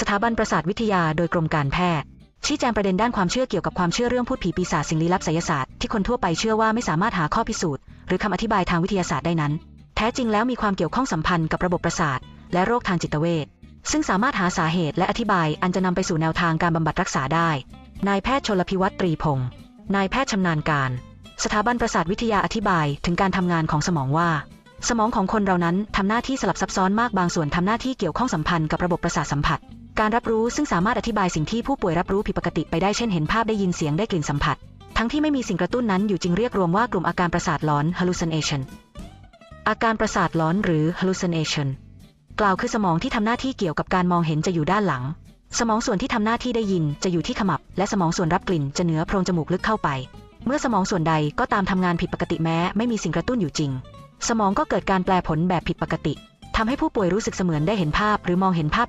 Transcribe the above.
สถาบันประสาทวิทยาโดยกรมการแพทย์ ชี้แจงประเด็นด้านความเชื่อเกี่ยวกับความเชื่อเรื่องพูดผีปีศาจสิ่งลี้ลับไสยศาสตร์ที่คนทั่วไปเชื่อว่าไม่สามารถหาข้อพิสูจน์หรือคำอธิบายทางวิทยาศาสตร์ได้นั้น แท้จริงแล้วมีความเกี่ยวข้องสัมพันธ์กับระบบประสาท และโรคทางจิตเวชซึ่งสามารถหาสาเหตุและอธิบายอันจะนำไปสู่แนวทางการบำบัดรักษาได้ นายแพทย์ชลพิวัตรตรีพงศ์นายแพทย์ชำนาญการ สถาบันประสาทวิทยาอธิบายถึงการทำงานของสมองว่า สมองของคนเรานั้นทำหน้าที่สลับซับซ้อนมากบางส่วนทำหน้าที่เกี่ยวข้องสัมพันธ์กับระบบประสาทสัมผัส การรับรู้ซึ่งสามารถอธิบายสิ่งที่ผู้ป่วยรับรู้ผิดปกติไปได้เช่นเห็นภาพได้ยินเสียงได้กลิ่นสัมผัส ทั้งที่ไม่มีสิ่งกระตุ้นนั้นอยู่จึงเรียกรวมว่ากลุ่มอาการประสาทหลอน hallucination อาการประสาทหลอนหรือ hallucination กล่าวคือสมองที่ทำหน้าที่เกี่ยวกับการมองเห็นจะอยู่ด้านหลัง สมองส่วนที่ทำหน้าที่ได้ยินจะอยู่ที่ขมับ และสมองส่วนรับกลิ่นจะเหนือโพรงจมูกลึกเข้าไป เมื่อสมองส่วนใดก็ตามทำงานผิดปกติแม้ ไม่มีสิ่งกระตุ้นอยู่จริง สมองก็เกิดการแปลผลแบบผิดปกติทำให้ผู้ป่วยรู้สึกเสมือนได้เห็นภาพหรือมองเห็นภาพ